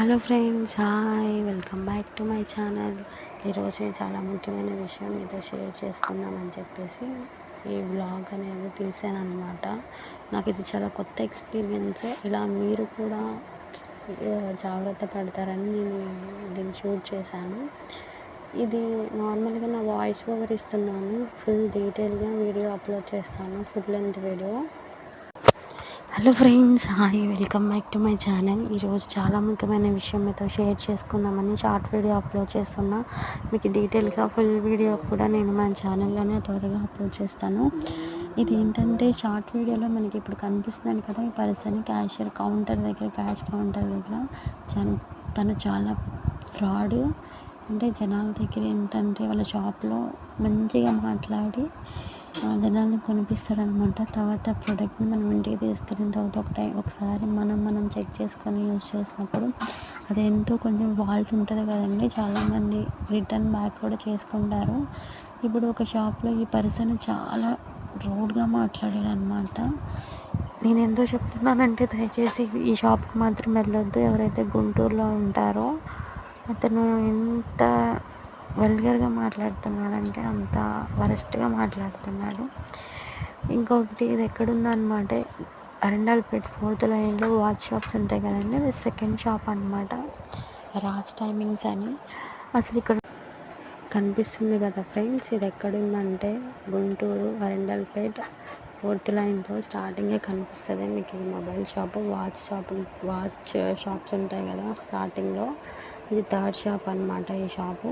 Hello friends hi welcome back to my channel. ఈరోజు చాలా ముఖ్యమైన విషయం మీతో షేర్ చేసుకుందామని చెప్పేసి ఈ బ్లాగ్ అనేది తీసాను అనమాట నాకు ఇది చాలా కొత్త ఎక్స్పీరియన్స్. ఇలా మీరు కూడా జాగ్రత్త పడతారని నేను దీన్ని షూట్ చేశాను. ఇది నార్మల్గా నా వాయిస్ ఓవర్ ఇస్తున్నాను. ఫుల్ డీటెయిల్గా వీడియో అప్లోడ్ చేస్తాను. Full length video. Hello friends hi welcome back to my channel ఈరోజు చాలా ముఖ్యమైన విషయం మీతో షేర్ చేసుకుందామని షార్ట్ వీడియో అప్లోడ్ చేస్తున్నా. మీకు డీటెయిల్గా ఫుల్ వీడియో కూడా నేను మన ఛానల్లోనే త్వరగా అప్లోడ్ చేస్తాను. ఇది ఏంటంటే షార్ట్ వీడియోలో మనకి ఇప్పుడు కనిపిస్తుంది కదా ఈ పర్సన్ క్యాషియర్ కౌంటర్ దగ్గర క్యాష్ కౌంటర్ దగ్గర తను చాలా ఫ్రాడ్ అంటే జనాల దగ్గర ఏంటంటే వాళ్ళ షాప్లో మంచిగా మాట్లాడి ఆ, జనాల్ని కొనిపిస్తాడనమాట తర్వాత ప్రోడక్ట్ని మనం ఇంటికి తీసుకెళ్ళిన తర్వాత ఒకటి ఒకసారి మనం మనం చెక్ చేసుకొని యూజ్ చేసినప్పుడు అది ఎంతో కొంచెం వాల్ట్ ఉంటుంది కదండి. చాలామంది రిటర్న్ బ్యాక్ కూడా చేసుకుంటారు. ఇప్పుడు ఒక షాప్లో ఈ పర్సన్ చాలా రూడ్గా మాట్లాడాడు అనమాట నేను ఎంతో చెప్తున్నానంటే దయచేసి ఈ షాప్కి మాత్రం వెళ్ళొద్దు. ఎవరైతే గుంటూరులో ఉంటారో అతను ఎంత వల్గర్గా మాట్లాడుతున్నాడంటే అంత వరస్ట్గా మాట్లాడుతున్నాడు. ఇంకొకటి ఇది ఎక్కడుందనమాట అరండాల్పేట్ ఫోర్త్ లైన్లో వాచ్ షాప్స్ ఉంటాయి కదండి అది సెకండ్ షాప్ అనమాట రాజ్ టైమింగ్స్ అని. అసలు ఇక్కడ కనిపిస్తుంది కదా ఫ్రెండ్స్ ఇది ఎక్కడుందంటే గుంటూరు వరండల్పేట్ ఫోర్త్ లైన్లో స్టార్టింగే కనిపిస్తుంది. మీకు ఈ mobile shop watch shop watch shops ఉంటాయి కదా స్టార్టింగ్లో. ఇది థర్డ్ షాప్ అనమాట ఈ షాపు.